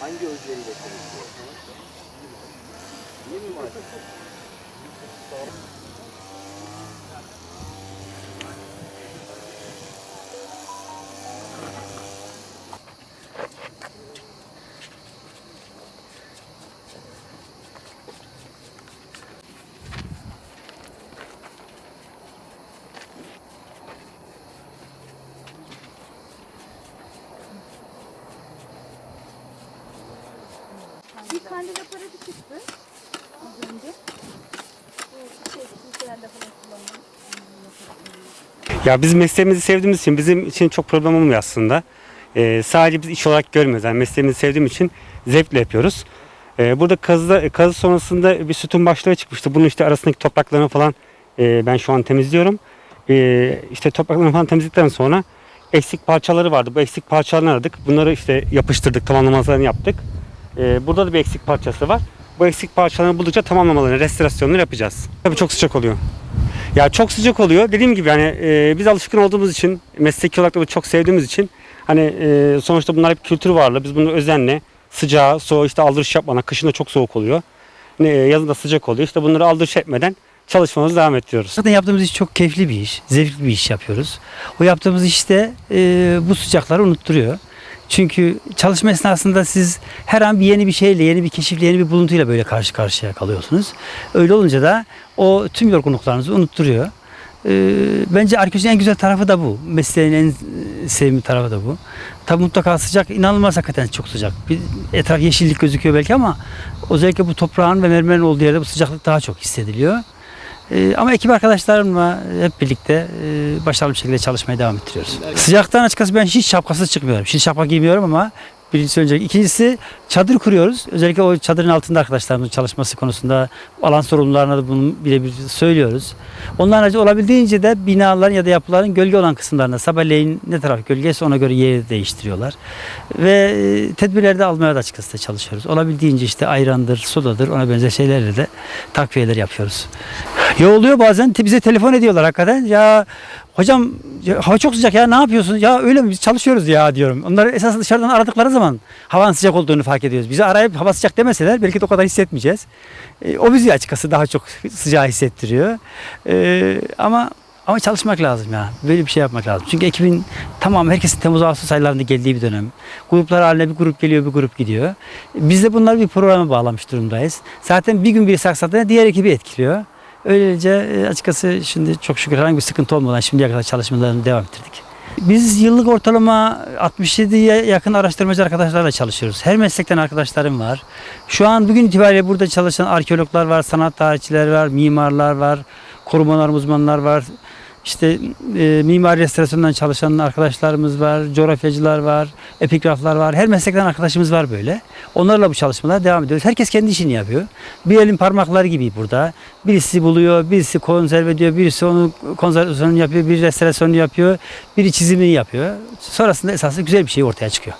Hangi özleriyle konuşuyor? İyi mi maç? Kandil aparatı çıktı şey. Ya biz mesleğimizi sevdiğimiz için bizim için çok problem olmuyor aslında. Ee, sadece biz iş olarak görmüyoruz. Yani mesleğimizi sevdiğim için zevkle yapıyoruz. Ee, burada kazı, kazı sonrasında bir sütun başlığı çıkmıştı. Bunun işte arasındaki topraklarını falan e, ben şu an temizliyorum. Ee, işte topraklarını falan temizledikten sonra eksik parçaları vardı. Bu eksik parçalarını aradık. Bunları işte yapıştırdık, tamamlamalarını yaptık. Ee, burada da bir eksik parçası var. Bu eksik parçalarını buldukça tamamlamalarını, restorasyonları yapacağız. Tabii çok sıcak oluyor. Ya çok sıcak oluyor. Dediğim gibi yani e, biz alışkın olduğumuz için, mesleki olarak da bunu çok sevdiğimiz için hani e, sonuçta bunlar hep kültür varlığı. Biz bunu özenle sıcağı, soğuğu işte aldırış yapmadan, kışın da çok soğuk oluyor. Ne, yazın da sıcak oluyor. İşte bunları aldırış etmeden çalışmamızı devam ettiriyoruz. Zaten yaptığımız iş çok keyifli bir iş, zevkli bir iş yapıyoruz. O yaptığımız işte e, bu sıcakları unutturuyor. Çünkü çalışma esnasında siz her an bir yeni bir şeyle, yeni bir keşifle, yeni bir buluntuyla böyle karşı karşıya kalıyorsunuz. Öyle olunca da o tüm yorgunluklarınızı unutturuyor. E, bence arkeolojinin en güzel tarafı da bu. Mesleğin en e, sevimli tarafı da bu. Tabi mutlaka sıcak, inanılmaz hakikaten çok sıcak. Bir etraf yeşillik gözüküyor belki ama özellikle bu toprağın ve mermerin olduğu yerde bu sıcaklık daha çok hissediliyor. Ee, ama ekip arkadaşlarımla hep birlikte e, başarılı bir şekilde çalışmaya devam ettiriyoruz. Sıcaktan açıkçası ben hiç şapkasız çıkmıyorum. Şimdi şapka giymiyorum ama birincisi önce. İkincisi çadır kuruyoruz. Özellikle o çadırın altında arkadaşlarımızın çalışması konusunda alan sorumlularına da bunu birebir söylüyoruz. Onlar harici olabildiğince de binaların ya da yapıların gölge olan kısımlarında sabahleyin ne taraf gölgesi ona göre yeri değiştiriyorlar. Ve e, tedbirleri de almaya da açıkçası da çalışıyoruz. Olabildiğince işte ayrandır, sodadır ona benzer şeylerle de takviyeler yapıyoruz. Ya oluyor bazen bize telefon ediyorlar hakikaten. Ya hocam ya hava çok sıcak ya ne yapıyorsun? Ya öyle mi biz çalışıyoruz ya diyorum. Onlar esas dışarıdan aradıkları zaman havanın sıcak olduğunu fark ediyoruz. Bizi arayıp hava sıcak demeseler belki de o kadar hissetmeyeceğiz. E, o bizi açıkçası daha çok sıcağı hissettiriyor. E, ama ama çalışmak lazım ya. Böyle bir şey yapmak lazım. Çünkü ekibin tamam herkesin Temmuz Ağustos aylarında geldiği bir dönem. Gruplar haline bir grup geliyor bir grup gidiyor. Biz de bunları bir programa bağlamış durumdayız. Zaten bir gün bir saksadığında diğer ekibi etkiliyor. Öylece e, açıkçası şimdi çok şükür herhangi bir sıkıntı olmadan şimdiye kadar çalışmalarını devam ettirdik. Biz yıllık ortalama 67'ye yakın araştırmacı arkadaşlarla çalışıyoruz. Her meslekten arkadaşlarım var. Şu an bugün itibariyle burada çalışan arkeologlar var, sanat tarihçileri var, mimarlar var, korumalar uzmanlar var. İşte e, mimari restorasyondan çalışan arkadaşlarımız var, coğrafyacılar var, epigraflar var. Her meslekten arkadaşımız var böyle. Onlarla bu çalışmalara devam ediyoruz. Herkes kendi işini yapıyor. Bir elin parmakları gibi burada. Birisi buluyor, birisi konserve ediyor, birisi onu konservasyonunu yapıyor, biri restorasyonunu yapıyor, biri çizimini yapıyor. Sonrasında esasında güzel bir şey ortaya çıkıyor.